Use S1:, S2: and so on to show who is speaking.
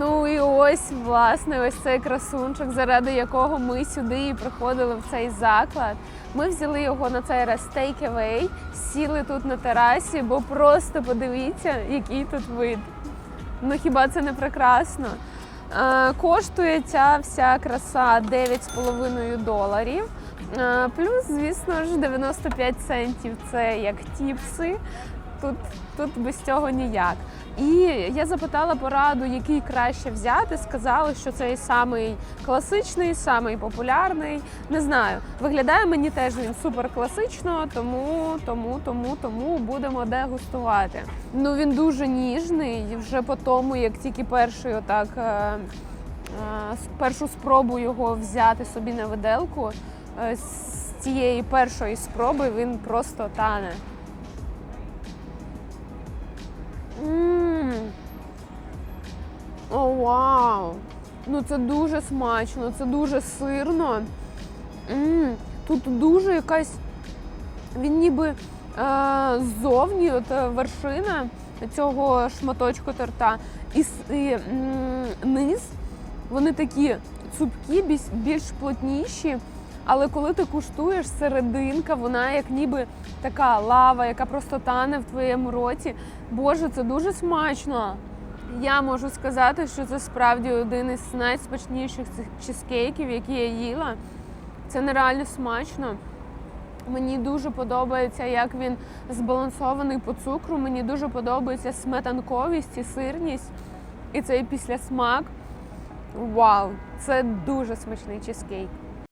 S1: Ну і ось, власне, ось цей красунчик, заради якого ми сюди і приходили в цей заклад. Ми взяли його на цей раз take-away, сіли тут на терасі, бо просто подивіться, який тут вид. Ну хіба це не прекрасно? Е, коштує ця вся краса 9,5 доларів. Е, плюс, звісно ж, 95 центів це як тіпси. Тут, тут без цього ніяк. І я запитала пораду, який краще взяти. Сказали, що цей самий класичний, самий популярний. Не знаю. Виглядає мені теж він супер класично, тому, тому, тому, тому будемо дегустувати. Ну він дуже ніжний. Вже по тому, як тільки перший отак. е, е, Першу спробу його взяти собі на виделку. е, З цієї першої спроби він просто тане. Вау! Ну це дуже смачно, це дуже сирно. М, Тут дуже якась. Він ніби е, ззовні, от е, вершина цього шматочку торта, і, і м, низ вони такі цупкі, більш, більш плотніші. Але коли ти куштуєш серединка, вона як ніби така лава, яка просто тане в твоєму роті. Боже, це дуже смачно. Я можу сказати, що це справді один із найсмачніших чизкейків, які я їла. Це нереально смачно. Мені дуже подобається, як він збалансований по цукру. Мені дуже подобається сметанковість і сирність. І цей післясмак. Вау! Це дуже смачний чизкейк.